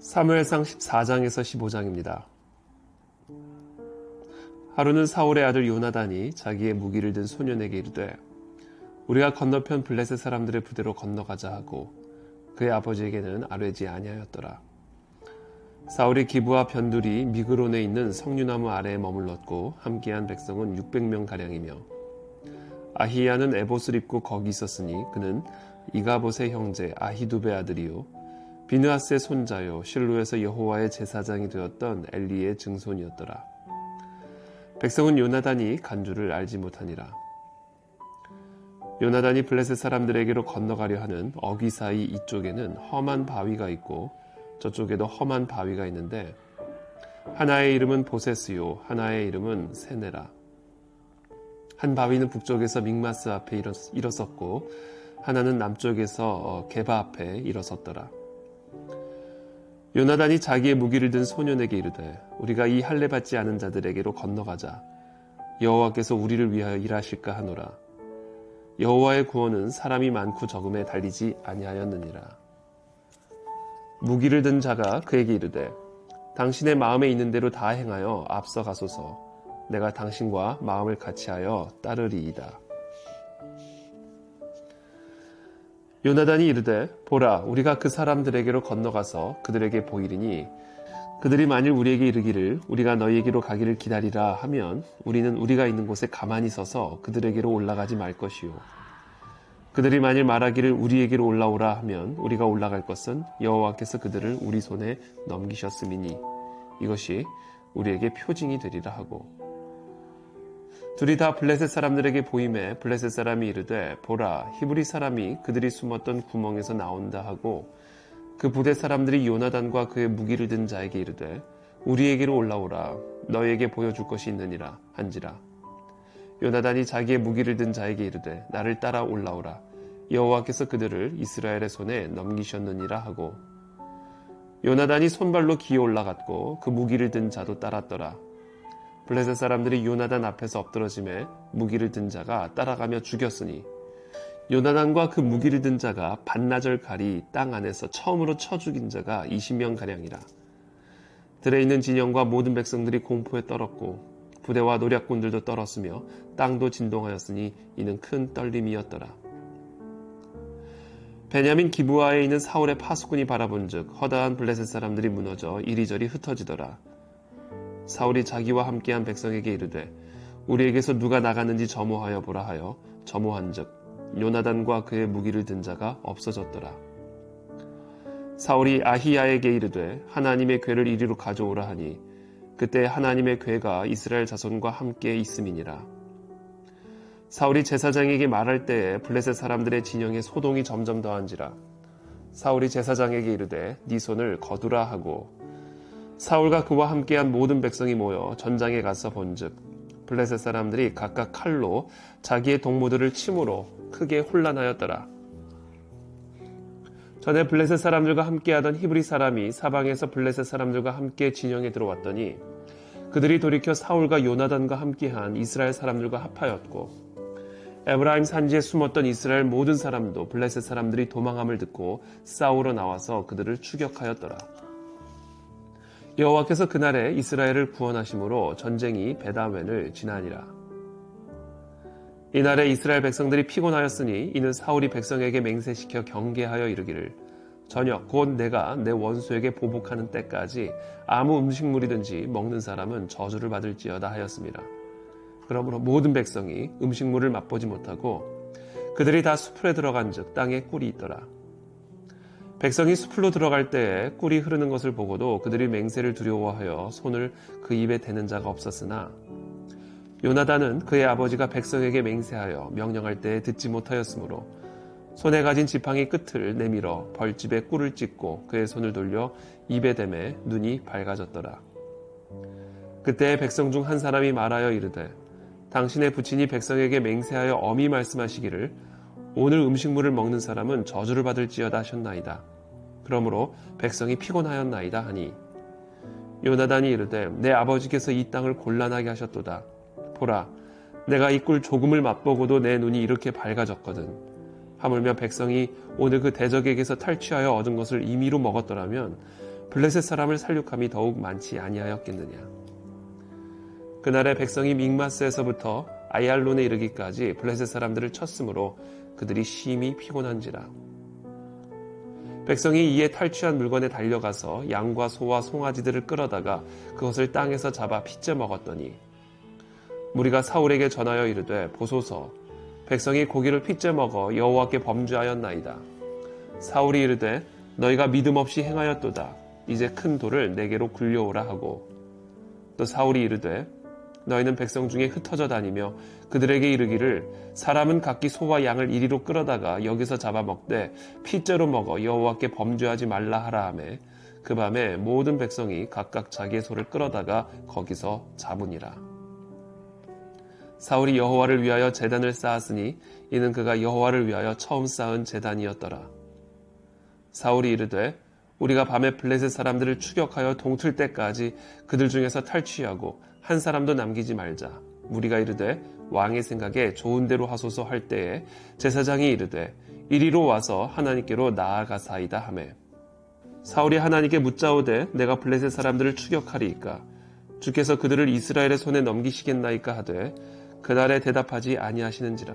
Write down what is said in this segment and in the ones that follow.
사무엘상 14장에서 15장입니다. 하루는 사울의 아들 요나단이 자기의 무기를 든 소년에게 이르되 우리가 건너편 블레셋 사람들의 부대로 건너가자 하고 그의 아버지에게는 아뢰지 아니하였더라. 사울이 기부와 변두리 미그론에 있는 석류나무 아래에 머물렀고 함께한 백성은 600명 가량이며 아히야는 에봇을 입고 거기 있었으니 그는 이가봇의 형제 아히두베 아들이요 비느하스의 손자요 실로에서 여호와의 제사장이 되었던 엘리의 증손이었더라. 백성은 요나단이 간주를 알지 못하니라. 요나단이 블레셋 사람들에게로 건너가려 하는 어귀 사이 이쪽에는 험한 바위가 있고 저쪽에도 험한 바위가 있는데 하나의 이름은 보세스요 하나의 이름은 세네라. 한 바위는 북쪽에서 믹마스 앞에 일어섰고 하나는 남쪽에서 게바 앞에 일어섰더라. 요나단이 자기의 무기를 든 소년에게 이르되 우리가 이 할례 받지 않은 자들에게로 건너가자. 여호와께서 우리를 위하여 일하실까 하노라. 여호와의 구원은 사람이 많고 적음에 달리지 아니하였느니라. 무기를 든 자가 그에게 이르되 당신의 마음에 있는 대로 다 행하여 앞서 가소서. 내가 당신과 마음을 같이하여 따르리이다 요나단이 이르되 보라 우리가 그 사람들에게로 건너가서 그들에게 보이리니 그들이 만일 우리에게 이르기를 우리가 너희에게로 가기를 기다리라 하면 우리는 우리가 있는 곳에 가만히 서서 그들에게로 올라가지 말 것이요. 그들이 만일 말하기를 우리에게로 올라오라 하면 우리가 올라갈 것은 여호와께서 그들을 우리 손에 넘기셨음이니 이것이 우리에게 표징이 되리라 하고 둘이 다 블레셋 사람들에게 보임에 블레셋 사람이 이르되 보라 히브리 사람이 그들이 숨었던 구멍에서 나온다 하고 그 부대 사람들이 요나단과 그의 무기를 든 자에게 이르되 우리에게로 올라오라. 너에게 보여줄 것이 있느니라 한지라. 요나단이 자기의 무기를 든 자에게 이르되 나를 따라 올라오라. 여호와께서 그들을 이스라엘의 손에 넘기셨느니라 하고. 요나단이 손발로 기어 올라갔고 그 무기를 든 자도 따랐더라 블레셋 사람들이 요나단 앞에서 엎드러짐에 무기를 든 자가 따라가며 죽였으니 요나단과 그 무기를 든 자가 반나절 가리 땅 안에서 처음으로 쳐 죽인 자가 20명 가량이라. 들에 있는 진영과 모든 백성들이 공포에 떨었고 부대와 노략군들도 떨었으며 땅도 진동하였으니 이는 큰 떨림이었더라. 베냐민 기부아에 있는 사울의 파수꾼이 바라본즉 허다한 블레셋 사람들이 무너져 이리저리 흩어지더라. 사울이 자기와 함께한 백성에게 이르되 우리에게서 누가 나갔는지 점호하여 보라 하여 점호한즉 요나단과 그의 무기를 든 자가 없어졌더라. 사울이 아히야에게 이르되 하나님의 괴를 이리로 가져오라 하니 그때 하나님의 괴가 이스라엘 자손과 함께 있음이니라. 사울이 제사장에게 말할 때에 블레셋 사람들의 진영에 소동이 점점 더한지라. 사울이 제사장에게 이르되 네 손을 거두라 하고 사울과 그와 함께한 모든 백성이 모여 전장에 가서 본즉 블레셋 사람들이 각각 칼로 자기의 동무들을 침으로 크게 혼란하였더라. 전에 블레셋 사람들과 함께하던 히브리 사람이 사방에서 블레셋 사람들과 함께 진영에 들어왔더니 그들이 돌이켜 사울과 요나단과 함께한 이스라엘 사람들과 합하였고 에브라임 산지에 숨었던 이스라엘 모든 사람도 블레셋 사람들이 도망함을 듣고 싸우러 나와서 그들을 추격하였더라. 여호와께서 그날에 이스라엘을 구원하심으로 전쟁이 베다웬을 지나니라. 이날에 이스라엘 백성들이 피곤하였으니 이는 사울이 백성에게 맹세시켜 경계하여 이르기를 저녁 곧 내가 내 원수에게 보복하는 때까지 아무 음식물이든지 먹는 사람은 저주를 받을지어다 하였습니다. 그러므로 모든 백성이 음식물을 맛보지 못하고 그들이 다 수풀에 들어간즉 땅에 꿀이 있더라. 백성이 숲으로 들어갈 때에 꿀이 흐르는 것을 보고도 그들이 맹세를 두려워하여 손을 그 입에 대는 자가 없었으나 요나단은 그의 아버지가 백성에게 맹세하여 명령할 때에 듣지 못하였으므로 손에 가진 지팡이 끝을 내밀어 벌집에 꿀을 찢고 그의 손을 돌려 입에 대매 눈이 밝아졌더라. 그때 백성 중 한 사람이 말하여 이르되 당신의 부친이 백성에게 맹세하여 엄히 말씀하시기를 오늘 음식물을 먹는 사람은 저주를 받을지어다 하셨나이다. 그러므로 백성이 피곤하였나이다 하니 요나단이 이르되 내 아버지께서 이 땅을 곤란하게 하셨도다. 보라, 내가 이 꿀 조금을 맛보고도 내 눈이 이렇게 밝아졌거든. 하물며 백성이 오늘 그 대적에게서 탈취하여 얻은 것을 임의로 먹었더라면 블레셋 사람을 살육함이 더욱 많지 아니하였겠느냐. 그날에 백성이 믹마스에서부터 아얄론에 이르기까지 블레셋 사람들을 쳤으므로 그들이 심히 피곤한지라. 백성이 이에 탈취한 물건에 달려가서 양과 소와 송아지들을 끌어다가 그것을 땅에서 잡아 핏째 먹었더니 무리가 사울에게 전하여 이르되 보소서 백성이 고기를 핏째 먹어 여호와께 범죄하였나이다. 사울이 이르되 너희가 믿음 없이 행하였도다. 이제 큰 돌을 내게로 굴려오라 하고 또 사울이 이르되 너희는 백성 중에 흩어져 다니며 그들에게 이르기를 사람은 각기 소와 양을 이리로 끌어다가 여기서 잡아 먹되 핏째로 먹어 여호와께 범죄하지 말라 하라 하매 그 밤에 모든 백성이 각각 자기의 소를 끌어다가 거기서 잡으니라. 사울이 여호와를 위하여 제단을 쌓았으니 이는 그가 여호와를 위하여 처음 쌓은 제단이었더라. 사울이 이르되 우리가 밤에 블레셋 사람들을 추격하여 동틀 때까지 그들 중에서 탈취하고 한 사람도 남기지 말자. 무리가 이르되 왕의 생각에 좋은 대로 하소서 할 때에 제사장이 이르되 이리로 와서 하나님께로 나아가사이다 하매. 사울이 하나님께 묻자오되 내가 블레셋 사람들을 추격하리이까? 주께서 그들을 이스라엘의 손에 넘기시겠나이까 하되 그날에 대답하지 아니하시는지라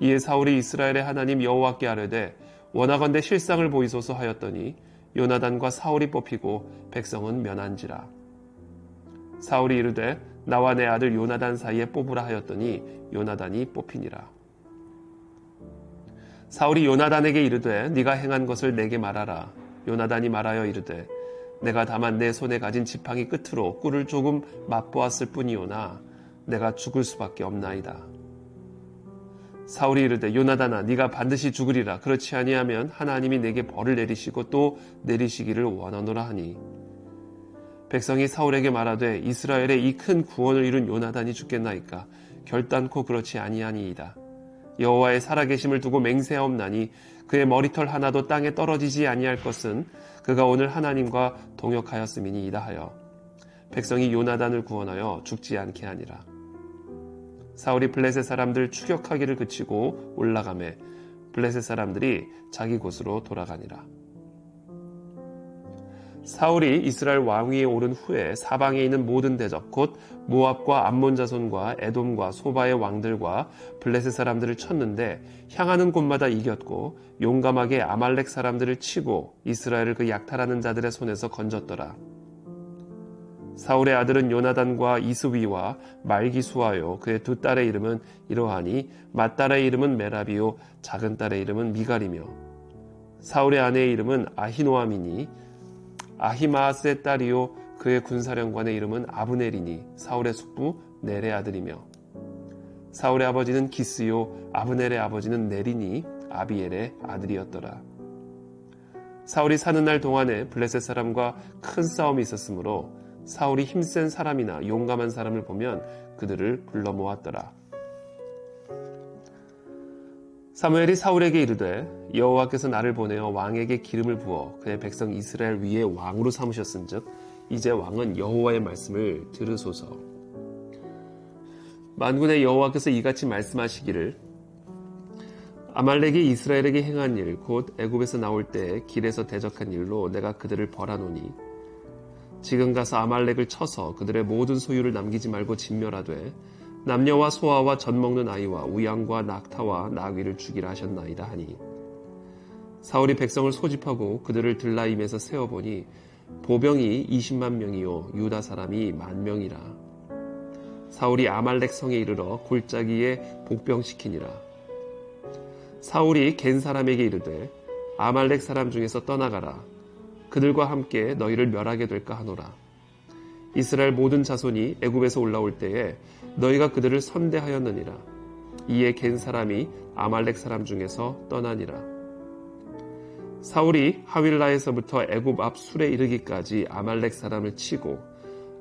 이에 사울이 이스라엘의 하나님 여호와께 아뢰되 원하건대 실상을 보이소서 하였더니 요나단과 사울이 뽑히고 백성은 면한지라. 사울이 이르되 나와 내 아들 요나단 사이에 뽑으라 하였더니 요나단이 뽑히니라. 사울이 요나단에게 이르되 네가 행한 것을 내게 말하라. 요나단이 말하여 이르되 내가 다만 내 손에 가진 지팡이 끝으로 꿀을 조금 맛보았을 뿐이오나 내가 죽을 수밖에 없나이다. 사울이 이르되 요나단아 네가 반드시 죽으리라. 그렇지 아니하면 하나님이 내게 벌을 내리시고 또 내리시기를 원하노라 하니. 백성이 사울에게 말하되 이스라엘의 이 큰 구원을 이룬 요나단이 죽겠나이까? 결단코 그렇지 아니하니이다. 여호와의 살아계심을 두고 맹세하옵나니 그의 머리털 하나도 땅에 떨어지지 아니할 것은 그가 오늘 하나님과 동역하였음이니이다 하여 백성이 요나단을 구원하여 죽지 않게 하니라 사울이 블레셋 사람들 추격하기를 그치고 올라가매 블레셋 사람들이 자기 곳으로 돌아가니라. 사울이 이스라엘 왕위에 오른 후에 사방에 있는 모든 대적 곧 모압과 암몬 자손과 에돔과 소바의 왕들과 블레셋 사람들을 쳤는데 향하는 곳마다 이겼고 용감하게 아말렉 사람들을 치고 이스라엘을 그 약탈하는 자들의 손에서 건졌더라. 사울의 아들은 요나단과 이스위와 말기수하요 그의 두 딸의 이름은 이러하니 맏딸의 이름은 메라비요 작은 딸의 이름은 미갈이며 사울의 아내의 이름은 아히노아미니 아히마스의 딸이요 그의 군사령관의 이름은 아브넬이니 사울의 숙부 넬의 아들이며 사울의 아버지는 기스요 아브넬의 아버지는 넬이니 아비엘의 아들이었더라. 사울이 사는 날 동안에 블레셋 사람과 큰 싸움이 있었으므로 사울이 힘센 사람이나 용감한 사람을 보면 그들을 불러 모았더라. 사무엘이 사울에게 이르되 여호와께서 나를 보내어 왕에게 기름을 부어 그의 백성 이스라엘 위에 왕으로 삼으셨은즉 이제 왕은 여호와의 말씀을 들으소서. 만군의 여호와께서 이같이 말씀하시기를 아말렉이 이스라엘에게 행한 일 곧 애굽에서 나올 때 길에서 대적한 일로 내가 그들을 벌하노니 지금 가서 아말렉을 쳐서 그들의 모든 소유를 남기지 말고 진멸하되 남녀와 소아와 젖 먹는 아이와 우양과 낙타와 나귀를 죽이라 하셨나이다 하니. 사울이 백성을 소집하고 그들을 들라임에서 세워보니 보병이 20만 명이요 유다 사람이 만 명이라. 사울이 아말렉 성에 이르러 골짜기에 복병시키니라. 사울이 겐 사람에게 이르되 아말렉 사람 중에서 떠나가라 그들과 함께 너희를 멸하게 될까 하노라. 이스라엘 모든 자손이 애굽에서 올라올 때에 너희가 그들을 선대하였느니라. 이에 겐 사람이 아말렉 사람 중에서 떠나니라. 사울이 하윌라에서부터 애굽 앞 술에 이르기까지 아말렉 사람을 치고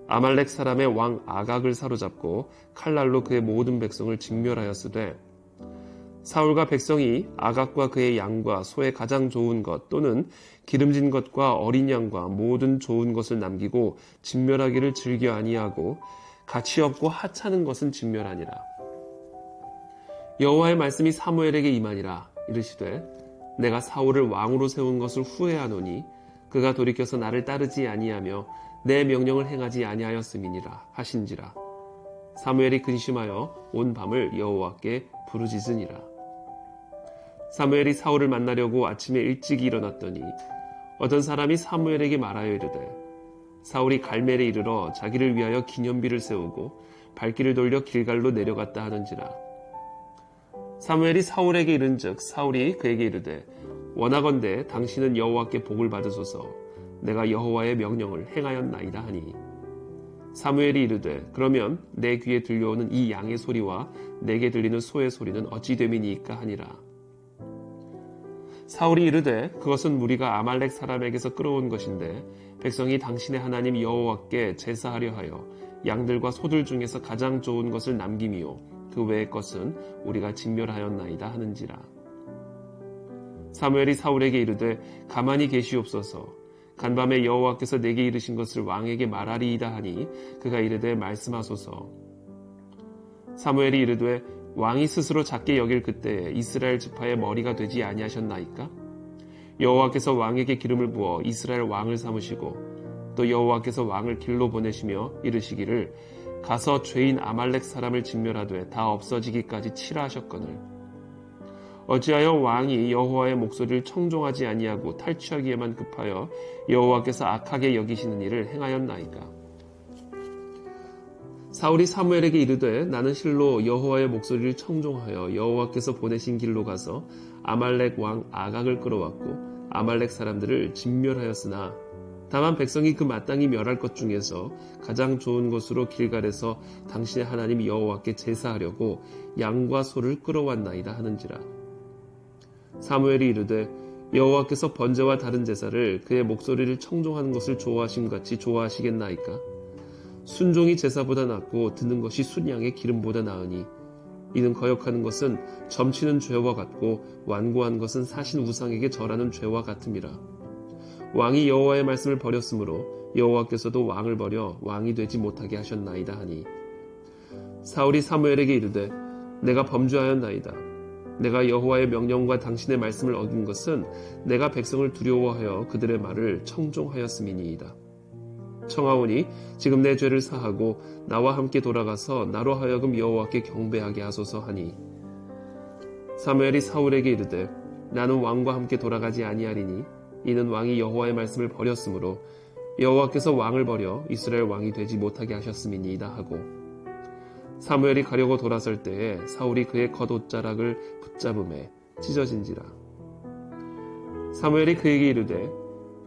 아말렉 사람의 왕 아각을 사로잡고 칼날로 그의 모든 백성을 직멸하였으되 사울과 백성이 아각과 그의 양과 소의 가장 좋은 것 또는 기름진 것과 어린 양과 모든 좋은 것을 남기고 진멸하기를 즐겨 아니하고 가치 없고 하찮은 것은 진멸하니라. 여호와의 말씀이 사무엘에게 임하니라 이르시되 내가 사울을 왕으로 세운 것을 후회하노니 그가 돌이켜서 나를 따르지 아니하며 내 명령을 행하지 아니하였음이니라 하신지라. 사무엘이 근심하여 온 밤을 여호와께 부르짖으니라. 사무엘이 사울을 만나려고 아침에 일찍 일어났더니 어떤 사람이 사무엘에게 말하여 이르되 사울이 갈멜에 이르러 자기를 위하여 기념비를 세우고 발길을 돌려 길갈로 내려갔다 하는지라. 사무엘이 사울에게 이른즉 사울이 그에게 이르되 원하건대 당신은 여호와께 복을 받으소서. 내가 여호와의 명령을 행하였나이다 하니. 사무엘이 이르되 그러면 내 귀에 들려오는 이 양의 소리와 내게 들리는 소의 소리는 어찌 됨이니까 하니라 사울이 이르되 그것은 무리가 아말렉 사람에게서 끌어온 것인데 백성이 당신의 하나님 여호와께 제사하려 하여 양들과 소들 중에서 가장 좋은 것을 남김이요 그 외의 것은 우리가 진멸하였나이다 하는지라. 사무엘이 사울에게 이르되 가만히 계시옵소서. 간밤에 여호와께서 내게 이르신 것을 왕에게 말하리이다 하니 그가 이르되 말씀하소서. 사무엘이 이르되 왕이 스스로 작게 여길 그때에 이스라엘 지파의 머리가 되지 아니하셨나이까? 여호와께서 왕에게 기름을 부어 이스라엘 왕을 삼으시고 또 여호와께서 왕을 길로 보내시며 이르시기를 가서 죄인 아말렉 사람을 진멸하되 다 없어지기까지 치라 하셨거늘 어찌하여 왕이 여호와의 목소리를 청종하지 아니하고 탈취하기에만 급하여 여호와께서 악하게 여기시는 일을 행하였나이까? 사울이 사무엘에게 이르되 나는 실로 여호와의 목소리를 청종하여 여호와께서 보내신 길로 가서 아말렉 왕 아각을 끌어왔고 아말렉 사람들을 진멸하였으나 다만 백성이 그 마땅히 멸할 것 중에서 가장 좋은 것으로 길갈에서 당신의 하나님 여호와께 제사하려고 양과 소를 끌어왔나이다 하는지라. 사무엘이 이르되 여호와께서 번제와 다른 제사를 그의 목소리를 청종하는 것을 좋아하심 같이 좋아하시겠나이까 순종이 제사보다 낫고 듣는 것이 순양의 기름보다 나으니 이는 거역하는 것은 점치는 죄와 같고 완고한 것은 사신 우상에게 절하는 죄와 같음이라. 왕이 여호와의 말씀을 버렸으므로 여호와께서도 왕을 버려 왕이 되지 못하게 하셨나이다 하니 사울이 사무엘에게 이르되 내가 범죄하였나이다. 내가 여호와의 명령과 당신의 말씀을 어긴 것은 내가 백성을 두려워하여 그들의 말을 청종하였음이니이다. 청하오니 지금 내 죄를 사하고 나와 함께 돌아가서 나로 하여금 여호와께 경배하게 하소서 하니. 사무엘이 사울에게 이르되 나는 왕과 함께 돌아가지 아니하리니 이는 왕이 여호와의 말씀을 버렸으므로 여호와께서 왕을 버려 이스라엘 왕이 되지 못하게 하셨음이니이다 하고. 사무엘이 가려고 돌아설 때에 사울이 그의 겉옷자락을 붙잡음에 찢어진지라. 사무엘이 그에게 이르되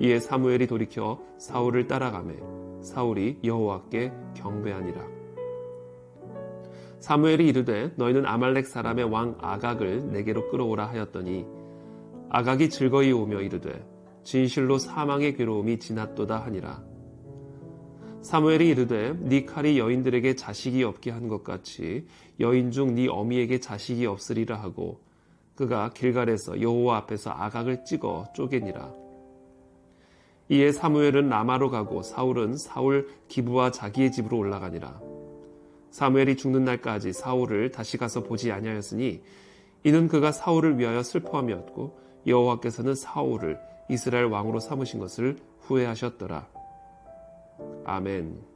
이에 사무엘이 돌이켜 사울을 따라가매 사울이 여호와께 경배하니라. 사무엘이 이르되 너희는 아말렉 사람의 왕 아각을 내게로 끌어오라 하였더니 아각이 즐거이 오며 이르되 진실로 사망의 괴로움이 지났도다 하니라. 사무엘이 이르되 네 칼이 여인들에게 자식이 없게 한 것 같이 여인 중 네 어미에게 자식이 없으리라 하고 그가 길갈에서 여호와 앞에서 아각을 찍어 쪼개니라. 이에 사무엘은 라마로 가고 사울은 사울 기부와 자기의 집으로 올라가니라. 사무엘이 죽는 날까지 사울을 다시 가서 보지 아니하였으니 이는 그가 사울을 위하여 슬퍼함이었고 여호와께서는 사울을 이스라엘 왕으로 삼으신 것을 후회하셨더라. 아멘.